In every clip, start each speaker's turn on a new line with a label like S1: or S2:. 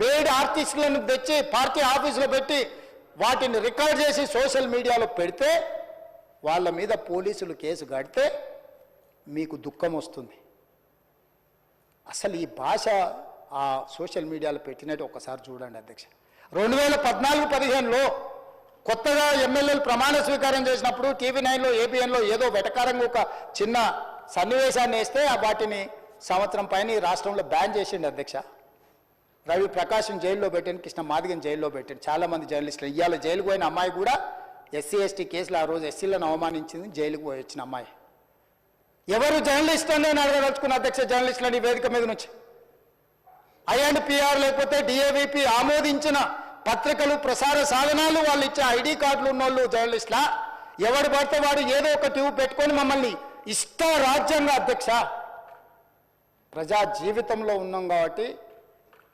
S1: Paid ఆర్టిస్టులను తెచ్చి party ఆఫీసులో పెట్టి వాటిని రికార్డ్ చేసి సోషల్ మీడియాలో పెడితే వాళ్ళ మీద పోలీసులు కేసు కడితే మీకు దుఃఖం వస్తుంది. అసలు ఈ భాష ఆ సోషల్ మీడియాలో పెట్టినట్టు ఒకసారి చూడండి అధ్యక్ష. రెండు వేల పద్నాలుగు పదిహేనులో కొత్తగా ఎమ్మెల్యేలు ప్రమాణ స్వీకారం చేసినప్పుడు టీవీ నైన్లో ఏబిఎన్లో ఏదో వెటకారంగా ఒక చిన్న సన్నివేశాన్ని వేస్తే ఆ వాటిని సంవత్సరం పైన ఈ రాష్ట్రంలో బ్యాన్ చేసిండి అధ్యక్ష. రవి ప్రకాశం జైల్లో పెట్టాను కృష్ణ మాదిగని జైల్లో పెట్టాను. చాలా మంది జర్నలిస్టులు ఇవాళ జైలుకు పోయిన అమ్మాయి కూడా ఎస్సీ ఎస్టీ కేసులు ఆ రోజు ఎస్సీలను అవమానించింది జైలుకు పోయి వచ్చిన అమ్మాయి. ఎవరు జర్నలిస్ట్ అని నేను అడగదలుచుకున్న అధ్యక్ష జర్నలిస్టులని ఈ వేదిక మీద నుంచి? ఐఎండ్పిఆర్ లేకపోతే డిఏవిపి ఆమోదించిన పత్రికలు ప్రసార సాధనాలు వాళ్ళు ఇచ్చే ఐడి కార్డులు ఉన్నోళ్ళు జర్నలిస్టులా ఎవడు పడితే వాడు ఏదో ఒక ట్యూబ్ పెట్టుకొని మమ్మల్ని ఇష్ట రాజ్యాంగ అధ్యక్ష. ప్రజా జీవితంలో ఉన్నాం కాబట్టి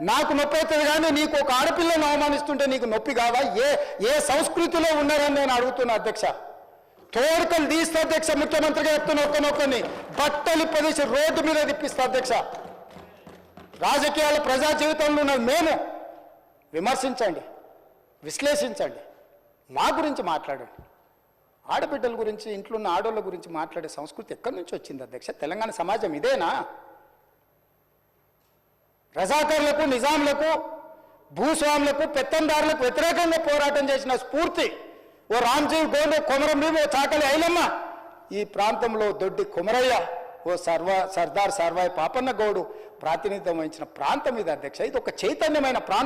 S1: నాకు నొప్పి అవుతుంది కానీ నీకు ఒక ఆడపిల్లను అవమానిస్తుంటే నీకు నొప్పి కావా? ఏ ఏ సంస్కృతిలో ఉన్నారని నేను అడుగుతున్నా అధ్యక్ష. తోడుకలు తీస్తే అధ్యక్ష ముఖ్యమంత్రిగా చెప్తున్న ఒక్కనొక్కని. బట్టలు ప్రదేశ రోడ్డు మీద తిప్పిస్తా అధ్యక్ష. రాజకీయాల ప్రజా జీవితంలో ఉన్నది మేము. విమర్శించండి విశ్లేషించండి. మా గురించి మాట్లాడండి. ఆడబిడ్డల గురించి ఇంట్లో ఉన్న ఆడోళ్ళ గురించి మాట్లాడే సంస్కృతి ఎక్కడి నుంచి వచ్చింది అధ్యక్ష? తెలంగాణ సమాజం ఇదేనా? రజాకర్లకు నిజాంలకు భూస్వాములకు పెత్తందారులకు వ్యతిరేకంగా పోరాటం చేసిన స్ఫూర్తి ఓ రామ్జీవ్ గోండు కొమరం భీమ్ ఓ చాకలి ఐలమ్మ ఈ ప్రాంతంలో దొడ్డి కొమరయ్య ఓ సర్వ సర్దార్ సర్వాయి పాపన్న గౌడు ప్రాతినిధ్యం వహించిన ప్రాంతం ఇది అధ్యక్ష. ఇది ఒక చైతన్యమైన ప్రాంతం.